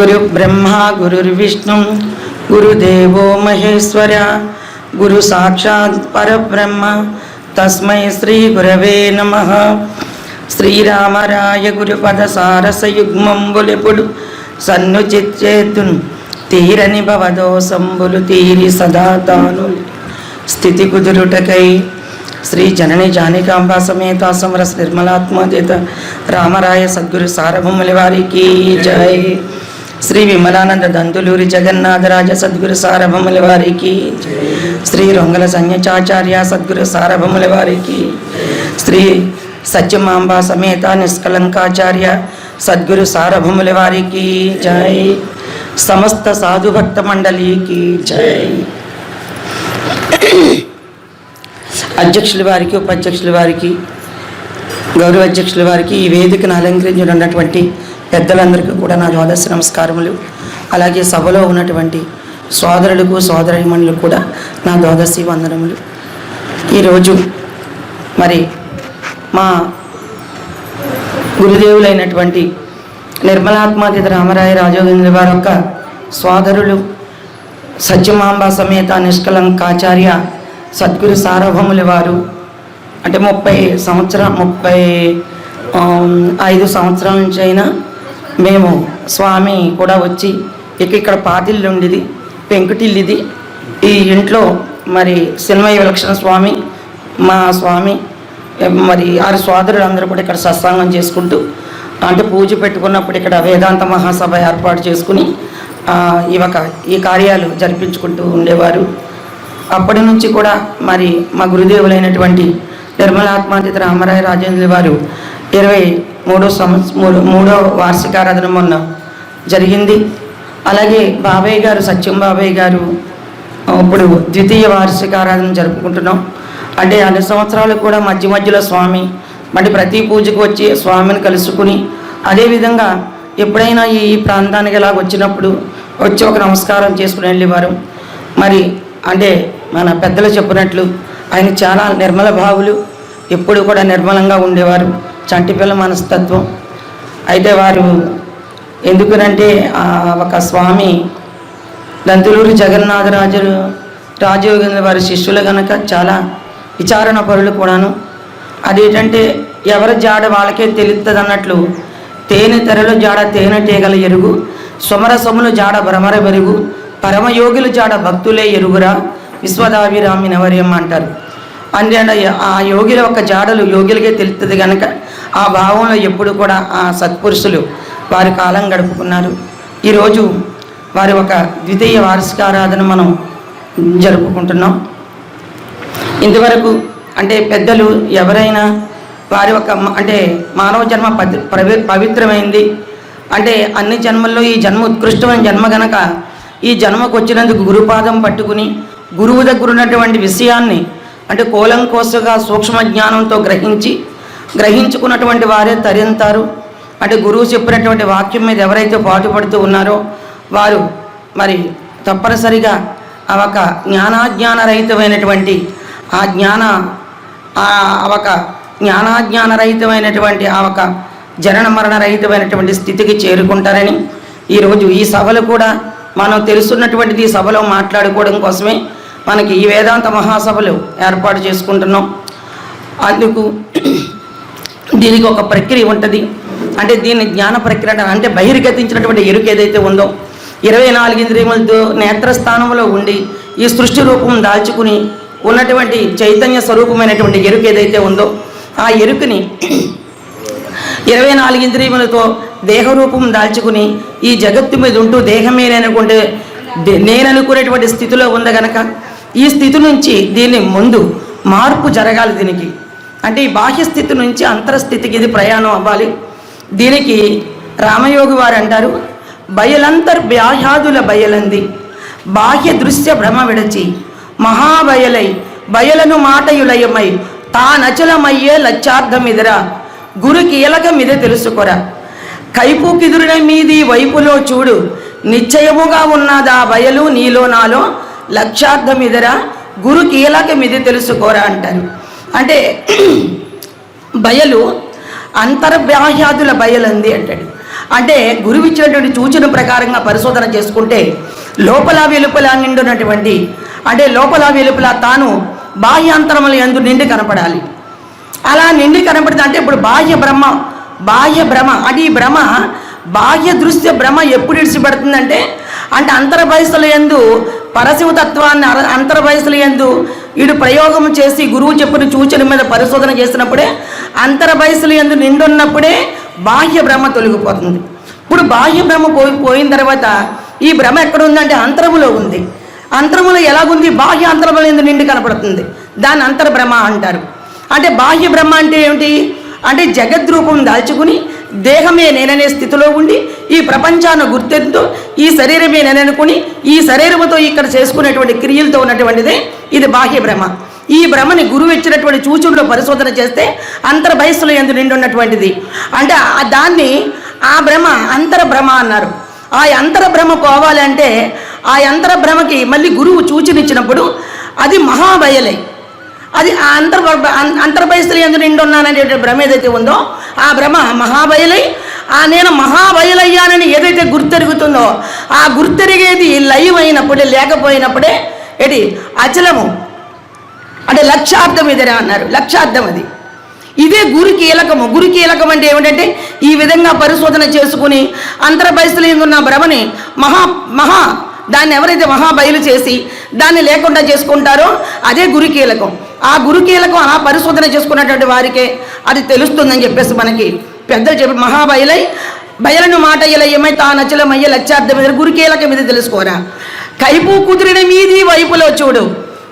గురు బ్రహ్మ గురుర్విష్ణు గురుదేవో మహేశ్వర గురు సాక్షాత్ పరబ్రహ్మ తస్మై శ్రీ గురవే నమ. శ్రీరామరాయ గురుపద సారసయుగ్మంబులెపుడు సన్ను తీరని భవదోసంబులు తీరి సదా తాను స్థితి కుదురుటకై. శ్రీ జనని జానికాంబా సమేత సమరస్ నిర్మలాత్మదేత రామరాయ సద్గురు సారభూముల వారికి జయ శ్రీ విమలానంద దందులూరి జగన్నాథరాజ సద్గురు సారభముల వారికి. శ్రీ రొంగల సంయచాచార్య సద్గురు సారభముల వారికి. శ్రీ సత్యమాంబ సమేత నిష్కలంకాచార్య సద్గురు సారభముల వారికి. జై. సమస్త సాధుభక్త మండలికి జై. అధ్యక్షుల వారికి ఉపాధ్యక్షుల వారికి గౌరవ అధ్యక్షుల వారికి ఈ వేదికను అలంకరించినటువంటి పెద్దలందరికీ కూడా నా ద్వాదశ నమస్కారములు. అలాగే సభలో ఉన్నటువంటి సోదరులకు సోదరిమణులు కూడా నా ద్వాదశి వందనములు. ఈరోజు మరి మా గురుదేవులైనటువంటి నిర్మలాత్మాతీత రామరాయ రాజోగేంద్ర వారి యొక్క సోదరులు సత్యమాంబ సమేత నిష్కలంకాచార్య సద్గురు సార్వభౌముల వారు అంటే ముప్పై సంవత్సరం ముప్పై ఐదు సంవత్సరాల నుంచి అయినా మేము స్వామి కూడా వచ్చి ఇక ఇక్కడ పాతిల్లు ఉండేది పెంకుటిల్లిది ఈ ఇంట్లో మరి సినిమయ్య విలక్షణ స్వామి మా స్వామి మరి ఆరు సోదరులు అందరూ కూడా ఇక్కడ సత్సంగం చేసుకుంటూ అంటే పూజ పెట్టుకున్నప్పుడు ఇక్కడ వేదాంత మహాసభ ఏర్పాటు చేసుకుని ఇవక ఈ ఒక ఈ కార్యాలు జరిపించుకుంటూ ఉండేవారు. అప్పటి నుంచి కూడా మరి మా గురుదేవులైనటువంటి నిర్మలాత్మాతీత రామరాయ రాజేంద్ర వారు ఇరవై మూడో సంవత్సరం మూడో మూడో వార్షికారాధన మొన్న జరిగింది. అలాగే బాబాయ్ గారు సత్యం బాబాయ్ గారు ఇప్పుడు ద్వితీయ వార్షికారాధన జరుపుకుంటున్నాం. అంటే అన్ని సంవత్సరాలు కూడా మధ్య మధ్యలో స్వామి మరి ప్రతి పూజకు వచ్చి స్వామిని కలుసుకుని అదేవిధంగా ఎప్పుడైనా ఈ ప్రాంతానికి ఇలా వచ్చినప్పుడు వచ్చి ఒక నమస్కారం చేసుకుని వెళ్ళేవారు. మరి అంటే మన పెద్దలు చెప్పినట్లు ఆయన చాలా నిర్మల భావులు ఎప్పుడు కూడా నిర్మలంగా ఉండేవారు. చంటిపిల్ల మనస్తత్వం. అయితే వారు ఎందుకనంటే ఒక స్వామి దంతులూరి జగన్నాథరాజులు రాజయోగేంద్ర వారి శిష్యులు కనుక చాలా విచారణ పరులు కూడాను. అదేంటంటే ఎవరి జాడ వాళ్ళకే తెలుస్తుంది అన్నట్లు తేనె తెరలు జాడ తేనె తీగల ఎరుగు సుమరసములు జాడ భ్రమర వెరుగు పరమయోగులు జాడ భక్తులే ఎరుగురా విశ్వదాభిరామి నవరేమ అంటారు. అందులో ఆ యోగిల యొక్క జాడలు యోగిలకే తెలుస్తుంది కనుక ఆ భావంలో ఎప్పుడు కూడా ఆ సత్పురుషులు వారి కాలం గడుపుకున్నారు. ఈరోజు వారి ఒక ద్వితీయ వార్షికారాధన మనం జరుపుకుంటున్నాం. ఇంతవరకు అంటే పెద్దలు ఎవరైనా వారి ఒక అంటే మానవ జన్మ పవి పవిత్రమైంది. అంటే అన్ని జన్మల్లో ఈ జన్మ ఉత్కృష్టమైన జన్మ గనక ఈ జన్మకు వచ్చినందుకు గురుపాదం పట్టుకుని గురువు దగ్గర ఉన్నటువంటి విషయాన్ని అంటే కోలంకోసగా సూక్ష్మ జ్ఞానంతో గ్రహించి గ్రహించుకున్నటువంటి వారే తరింతారు. అంటే గురువు చెప్పినటువంటి వాక్యం మీద ఎవరైతే పాటుపడుతూ ఉన్నారో వారు మరి తప్పనిసరిగా ఆ ఒక జ్ఞానాజ్ఞానరహితమైనటువంటి ఆ జ్ఞాన ఆ ఒక జ్ఞానాజ్ఞానరహితమైనటువంటి ఆ ఒక జనన మరణ రహితమైనటువంటి స్థితికి చేరుకుంటారని ఈరోజు ఈ సభలు కూడా మనం తెలుసున్నటువంటిది సభలో మాట్లాడుకోవడం కోసమే. మనకి ఈ వేదాంత మహాసభలు ఏర్పాటు చేసుకుంటున్నాం. అందుకు దీనికి ఒక ప్రక్రియ ఉంటుంది. అంటే దీన్ని జ్ఞాన ప్రక్రియ అంటే బహిర్గతించినటువంటి ఎరుక ఏదైతే ఉందో ఇరవై నాలుగు ఇంద్రియములతో నేత్రస్థానంలో ఉండి ఈ సృష్టి రూపం దాల్చుకుని ఉన్నటువంటి చైతన్య స్వరూపమైనటువంటి ఎరుక ఏదైతే ఉందో ఆ ఎరుకని ఇరవై నాలుగు ఇంద్రియములతో దేహరూపం దాల్చుకుని ఈ జగత్తు మీద ఉంటూ దేహమే నేనుకుంటే దే- నేననుకునేటువంటి స్థితిలో ఉంది గనక ఈ స్థితి నుంచి దీని ముందు మార్పు జరగాలి దీనికి. అంటే ఈ బాహ్య స్థితి నుంచి అంతరస్థితికి ఇది ప్రయాణం అవ్వాలి. దీనికి రామయోగి వారు అంటారు బయలంతర్బ్యాహ్యాదుల బయలంది బాహ్య దృశ్య భ్రమ విడచి మహాబయలై బయలను మాటయులయమై తానచలమయ్యే లచ్చార్థమిదిరా గురు కీలక కీలకమిదే తెలుసుకోరా. కైపుకిదురున మీది వైపులో చూడు నిశ్చయముగా ఉన్నదా బయలు నీలో నాలో లక్ష్యార్థమిదరా? గురు కీలకమిది తెలుసుకోరా అంటారు. అంటే బయలు అంతర్బాహ్యాదుల బయలుంది అంటాడు. అంటే గురువు ఇచ్చినటువంటి సూచన ప్రకారంగా పరిశోధన చేసుకుంటే లోపల వెలుపల నిండున్నటువంటి అంటే లోపల వెలుపల తాను బాహ్యాంతరముల ఎందు నిండి కనపడాలి. అలా నిండి కనపడుతుంది అంటే ఇప్పుడు బాహ్య బ్రహ్మ బాహ్య భ్రమ అంటే ఈ భ్రమ బాహ్య దృశ్య భ్రమ ఎప్పుడు ఇడిచిపెడుతుందంటే అంటే అంతర్వయసుల ఎందు పరశివతత్వాన్ని అర అంతర్వయసుల ఎందు వీడు ప్రయోగం చేసి గురువు చెప్పిన సూచన మీద పరిశోధన చేసినప్పుడే అంతర్వయసుల ఎందు నిండున్నప్పుడే బాహ్య భ్రమ తొలగిపోతుంది. ఇప్పుడు బాహ్య భ్రమ పోయి పోయిన తర్వాత ఈ భ్రమ ఎక్కడ ఉందంటే అంతరములో ఉంది. అంతరములో ఎలాగుంది? బాహ్య అంతరముల ఎందు నిండి కనపడుతుంది. దాన్ని అంతర్భ్రమ అంటారు. అంటే బాహ్య బ్రహ్మ అంటే ఏమిటి? అంటే జగద్రూపం దాల్చుకుని దేహమే నేననే స్థితిలో ఉండి ఈ ప్రపంచాన్ని గుర్తెంతో ఈ శరీరమే నేననుకుని ఈ శరీరముతో ఇక్కడ చేసుకునేటువంటి క్రియలతో ఉన్నటువంటిదే ఇది బాహ్య భ్రమ ఈ భ్రమని గురువు ఇచ్చినటువంటి చూచుల్లో పరిశోధన చేస్తే అంతర్భయస్సులు ఎందు నిండి ఉన్నటువంటిది అంటే ఆ దాన్ని ఆ భ్రమ అంతర భ్రమ అన్నారు. ఆ అంతర భ్రమ పోవాలంటే ఆ అంతర భ్రమకి మళ్ళీ గురువు సూచనిచ్చినప్పుడు అది మహాభయలై అది ఆ అంతర్ అంతర్భయస్థులు ఎందుకు నిండి ఉన్నాననే భ్రమ ఏదైతే ఉందో ఆ భ్రమ మహాబయలై ఆ నేను మహాబయలయ్యానని ఏదైతే గుర్తెరుగుతుందో ఆ గుర్తెరిగేది లైవ్ అయినప్పుడే లేకపోయినప్పుడే ఏది? అచలము. అంటే లక్షార్థం ఇదే అన్నారు లక్షార్థం అది. ఇదే గురు కీలకము. గురు కీలకం అంటే ఏమిటంటే ఈ విధంగా పరిశోధన చేసుకుని అంతర్భయస్థులు ఉన్న భ్రమని మహా మహా దాన్ని ఎవరైతే మహాబయలు చేసి దాన్ని లేకుండా చేసుకుంటారో అదే గురు కీలకం. ఆ గురు కీలకం అలా పరిశోధన చేసుకున్నటువంటి వారికే అది తెలుస్తుందని చెప్పేసి మనకి పెద్దలు చెప్పి మహాబయలై బయలను మాట ఇలయ్యమై తా నచ్చలమయ్య లక్ష్యార్థం మీద గురు కీలకం తెలుసుకోరా? కైపు కుదిరిన మీది వైపులో చూడు.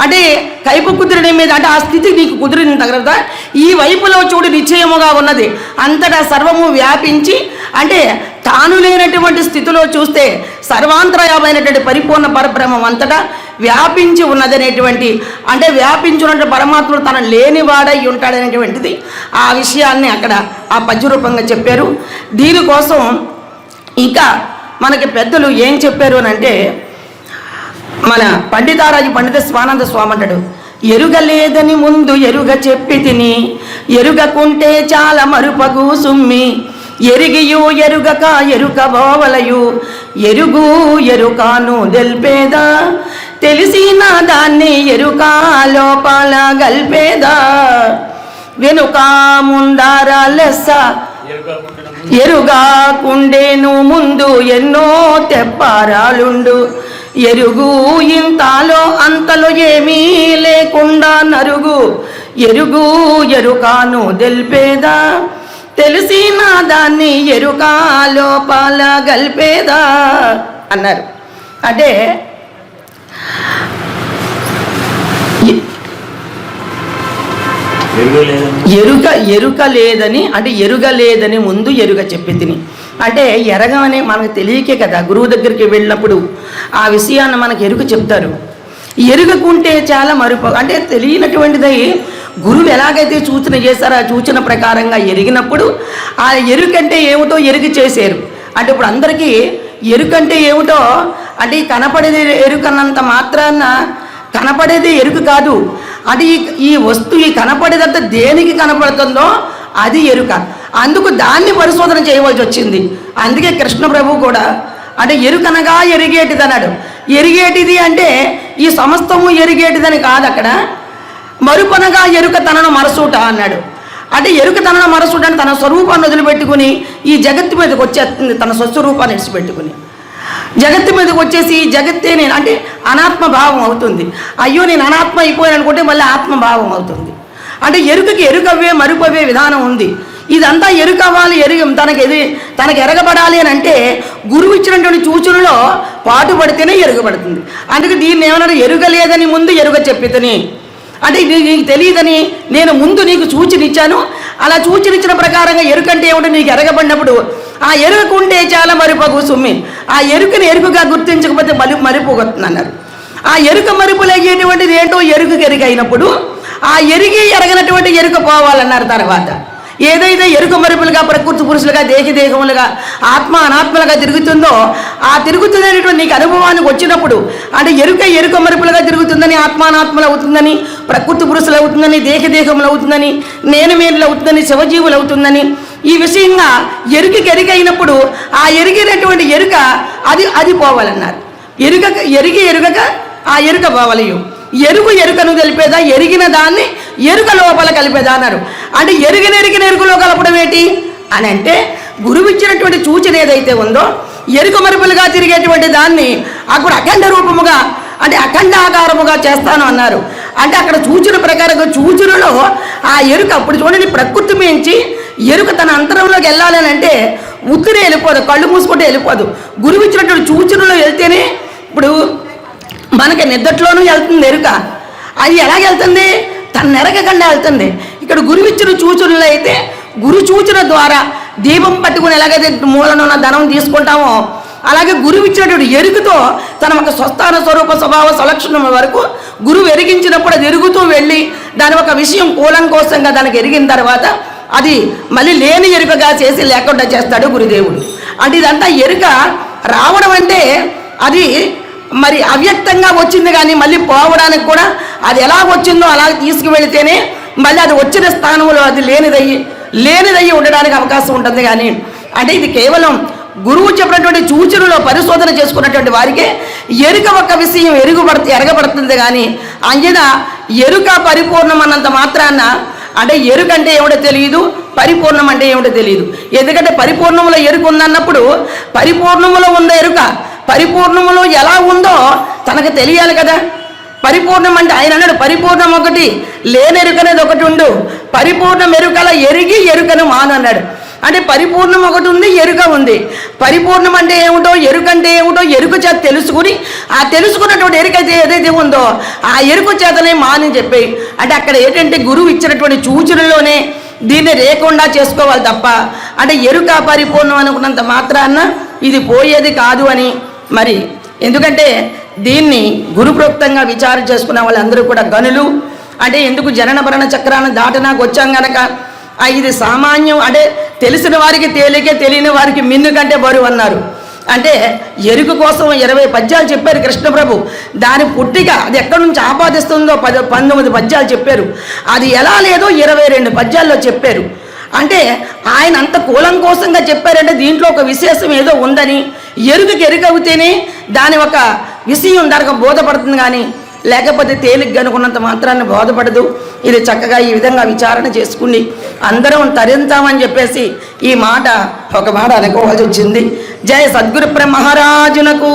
అంటే కైపు కుదిరిన మీద అంటే ఆ స్థితి నీకు కుదిరిన తర్వాత ఈ వైపులో చూడు నిశ్చయముగా ఉన్నది. అంతటా సర్వము వ్యాపించి అంటే తాను లేనటువంటి స్థితిలో చూస్తే సర్వాంతరయమైనటువంటి పరిపూర్ణ పరబ్రహ్మం అంతటా వ్యాపించి ఉన్నదనేటువంటి అంటే వ్యాపించి ఉన్నటువంటి పరమాత్ముడు తన లేనివాడై ఉంటాడనేటువంటిది. ఆ విషయాన్ని అక్కడ ఆ పద్యరూపంగా చెప్పారు. దీనికోసం ఇంకా మనకి పెద్దలు ఏం చెప్పారు అని అంటే మన పండితారాజు పండిత స్వానంద స్వామి అంటాడు ఎరుగలేదని ముందు ఎరుగ చెప్పి తిని ఎరుగకుంటే చాలా మరుపగు సుమ్మి ఎరిగియు ఎరుగక ఎరుక బోవలయు. ఎరుగు ఎరుకాను దెల్పేదా తెలిసిన దాన్ని ఎరుక లోపాల గల్పేదా? వెనుక ముందార లెస్స. ఎరుగా కుండేను ముందు ఎన్నో తెప్పారాలుండు. ఎరుగు ఇంతలో అంతలో ఏమీ లేకుండా నరుగు. ఎరుగు ఎరుకాను దెల్పేదా తెలిసిన దాన్ని ఎరుక లోపల గల్పేదా? అన్నారు. అంటే ఎరుక ఎరుక లేదని అంటే ఎరుక లేదని ముందు ఎరుక చెప్పి తిని అంటే ఎరగమని మనకు తెలియకే కదా గురువు దగ్గరికి వెళ్ళినప్పుడు ఆ విషయాన్ని మనకు ఎరుక చెప్తారు. ఎరుగకుంటే చాలా మరుపు అంటే తెలియనటువంటిది గురువు ఎలాగైతే సూచన చేశారో ఆ సూచన ప్రకారంగా ఎరిగినప్పుడు ఆ ఎరుకంటే ఏమిటో ఎరుగు చేశారు. అంటే ఇప్పుడు అందరికీ ఎరుకంటే ఏమిటో అంటే ఈ కనపడేది ఎరుకన్నంత మాత్రాన కనపడేది ఎరుక కాదు. అది ఈ- ఈ వస్తువు ఈ కనపడేదంతా దేనికి కనపడుతుందో అది ఎరుక. అందుకు దాన్ని పరిశోధన చేయవలసి వచ్చింది. అందుకే కృష్ణ ప్రభు కూడా అంటే ఎరుకనగా ఎరిగేటిది అన్నాడు ఎరిగేటిది అంటే ఈ సమస్తము ఎరిగేటిదని కాదు అక్కడ. మరుపనగా ఎరుక తనను మరసూట అన్నాడు. అంటే ఎరుక తనను మరసూట అని తన స్వరూపాన్ని వదిలిపెట్టుకుని ఈ జగత్తు మీదకి వచ్చేస్తుంది తన స్వస్వరూపాన్ని విడిచిపెట్టుకుని. జగత్తు మీదకి వచ్చేసి జగత్తే నేను అంటే అనాత్మ భావం అవుతుంది. అయ్యో నేను అనాత్మ అయిపోయాను అనుకుంటే మళ్ళీ ఆత్మభావం అవుతుంది. అంటే ఎరుకకి ఎరుకవే మరుపవే విధానం ఉంది. ఇదంతా ఎరుకవ్వాలి ఎరుగ తనకి ఎది తనకి ఎరగబడాలి అని అంటే గురువు ఇచ్చినటువంటి సూచనలో పాటుపడితేనే ఎరుగబడుతుంది అందుకే దీన్ని ఏమన్నా ఎరుగలేదని ముందు ఎరుగ చెప్పితని. అంటే ఇది నీకు తెలియదని నేను ముందు నీకు సూచనిచ్చాను. అలా సూచనిచ్చిన ప్రకారంగా ఎరుకంటే ఏమిటో నీకు ఎరగబడినప్పుడు ఆ ఎరుకుంటే చాలా మరిపోకు సుమ్మి. ఆ ఎరుకని ఎరుకగా గుర్తించకపోతే మలి మరిపోగొస్తుంది అన్నారు ఆ ఎరుక మరుపులు అయ్యేటువంటిది ఏంటో ఎరుకు ఎరుక అయినప్పుడు ఆ ఎరిగి ఎరగనటువంటి ఎరుక పోవాలన్నారు తర్వాత. ఏదైతే ఎరుక మరుపులుగా ప్రకృతి పురుషులుగా దేహి దేహములుగా ఆత్మ అనాత్మలుగా తిరుగుతుందో ఆ తిరుగుతున్నటువంటి నీకు అనుభవానికి వచ్చినప్పుడు అంటే ఎరుక ఎరుక మరుపులుగా తిరుగుతుందని ఆత్మానాత్మలు అవుతుందని ప్రకృతి పురుషులు అవుతుందని దేహ దేహములు అవుతుందని నేను మేలు అవుతుందని శివజీవులు అవుతుందని ఈ విషయంగా ఎరుకకి ఎరుక అయినప్పుడు ఆ ఎరిగినటువంటి ఎరుక అది అది పోవాలన్నారు. ఎరుక ఎరిగి ఎరుగక ఆ ఎరుక పోవలయు ఎరుగు ఎరుకను తెలిపేదా? ఎరిగిన దాన్ని ఎరుక లోపల కలిపేదా అన్నారు. అంటే ఎరిగిన ఎరిగిన ఎరుకలో కలపడం ఏంటి? అని అంటే గురువు ఇచ్చినటువంటి సూచన ఏదైతే ఉందో ఎరుక మరుపులుగా తిరిగేటువంటి దాన్ని అక్కడ అఖండ రూపముగా అంటే అఖండాకారముగా చేస్తాను అన్నారు. అంటే అక్కడ సూచన ప్రకారం సూచనలో ఆ ఎరుక అప్పుడు చూడండి ప్రకృతి మించి ఎరుక తన అంతరంలోకి వెళ్ళాలని అంటే ఉత్తిరే వెళ్ళిపోదు కళ్ళు మూసుకుంటే వెళ్ళిపోదు. గురువు ఇచ్చినటువంటి సూచనలో వెళ్తేనే ఇప్పుడు మనకి నిద్దట్లోనూ వెళ్తుంది ఎరుక. అది ఎలాగెళ్తుంది తన నెరగకుండా వెళ్తుంది. ఇక్కడ గురువు ఇచ్చిన సూచనలు అయితే గురు సూచన ద్వారా దీపం పట్టుకుని ఎలాగైతే మూలన ఉన్న ధనం తీసుకుంటామో అలాగే గురువు ఇచ్చినటువంటి ఎరుగుతో తన ఒక స్వస్థాన స్వరూప స్వభావ సంలక్షణం వరకు గురువు ఎరిగించినప్పుడు అది ఎరుగుతూ వెళ్ళి దాని ఒక విషయం కూలంకోసంగా దానికి ఎరిగిన తర్వాత అది మళ్ళీ లేని ఎరుకగా చేసి లేకుండా చేస్తాడు గురుదేవుడు. అంటే ఇదంతా ఎరుక రావడం అంటే అది మరి అవ్యక్తంగా వచ్చింది కానీ మళ్ళీ పోవడానికి కూడా అది ఎలా వచ్చిందో అలా తీసుకువెళితేనే మళ్ళీ అది వచ్చిన స్థానంలో అది లేనిదయ్యి లేనిదయ్యి ఉండడానికి అవకాశం ఉంటుంది కానీ అంటే ఇది కేవలం గురువు చెప్పినటువంటి సూచనలో పరిశోధన చేసుకున్నటువంటి వారికే ఎరుక ఒక విషయం ఎరుగుబడుతుంది ఎరగబడుతుంది కానీ అంజన ఎరుక పరిపూర్ణం అన్నంత మాత్రాన అంటే ఎరుక అంటే ఏమిటో తెలియదు పరిపూర్ణం అంటే ఏమిటో తెలియదు ఎందుకంటే పరిపూర్ణములో ఎరుక ఉందన్నప్పుడు పరిపూర్ణములో ఉన్న ఎరుక పరిపూర్ణములో ఎలా ఉందో తనకు తెలియాలి కదా. పరిపూర్ణం అంటే ఆయన అన్నాడు పరిపూర్ణం ఒకటి లేనెరుక అనేది ఒకటి ఉండు. పరిపూర్ణం ఎరుకల ఎరిగి ఎరుకను మానన్నాడు అంటే పరిపూర్ణం ఒకటి ఉంది ఎరుక ఉంది. పరిపూర్ణం అంటే ఏమిటో ఎరుక అంటే ఏమిటో ఎరుక చేత తెలుసుకుని ఆ తెలుసుకున్నటువంటి ఎరుక అయితే ఏదైతే ఉందో ఆ ఎరుక చేతనే మాని చెప్పి. అంటే అక్కడ ఏంటంటే గురువు ఇచ్చినటువంటి సూచనలోనే దీన్ని లేకుండా చేసుకోవాలి తప్ప. అంటే ఎరుక పరిపూర్ణం అనుకున్నంత మాత్రాన ఇది పోయేది కాదు అని మరి ఎందుకంటే దీన్ని గురుప్రోక్తంగా విచారం చేసుకున్న వాళ్ళందరూ కూడా గనులు. అంటే ఎందుకు జనన భరణ చక్రాన్ని దాటనాకు వచ్చాం గనక? ఇది సామాన్యం. అంటే తెలిసిన వారికి తేలికే తెలియని వారికి మిన్ను కంటే బరువు అన్నారు. అంటే ఎరుకు కోసం ఇరవై పద్యాలు చెప్పారు కృష్ణప్రభు దాని పుట్టిక అది ఎక్కడి నుంచి ఆపాదిస్తుందో పద పంతొమ్మిది పద్యాలు చెప్పారు. అది ఎలా లేదో ఇరవై రెండు పద్యాల్లో చెప్పారు. అంటే ఆయన అంత కూలంకోసంగా చెప్పారంటే దీంట్లో ఒక విశేషం ఏదో ఉందని. ఎరుకకి ఎరుకవుతేనే దాని ఒక విషయం దానికి బోధపడుతుంది కానీ లేకపోతే తేలిగ్గా అనుకున్నంత మాత్రాన్ని బోధపడదు. ఇది చక్కగా ఈ విధంగా విచారణ చేసుకుని అందరం తరించామని చెప్పేసి ఈ మాట ఒక మాట అనుకోవాల్సి వచ్చింది. జయ సద్గురు మహారాజునకు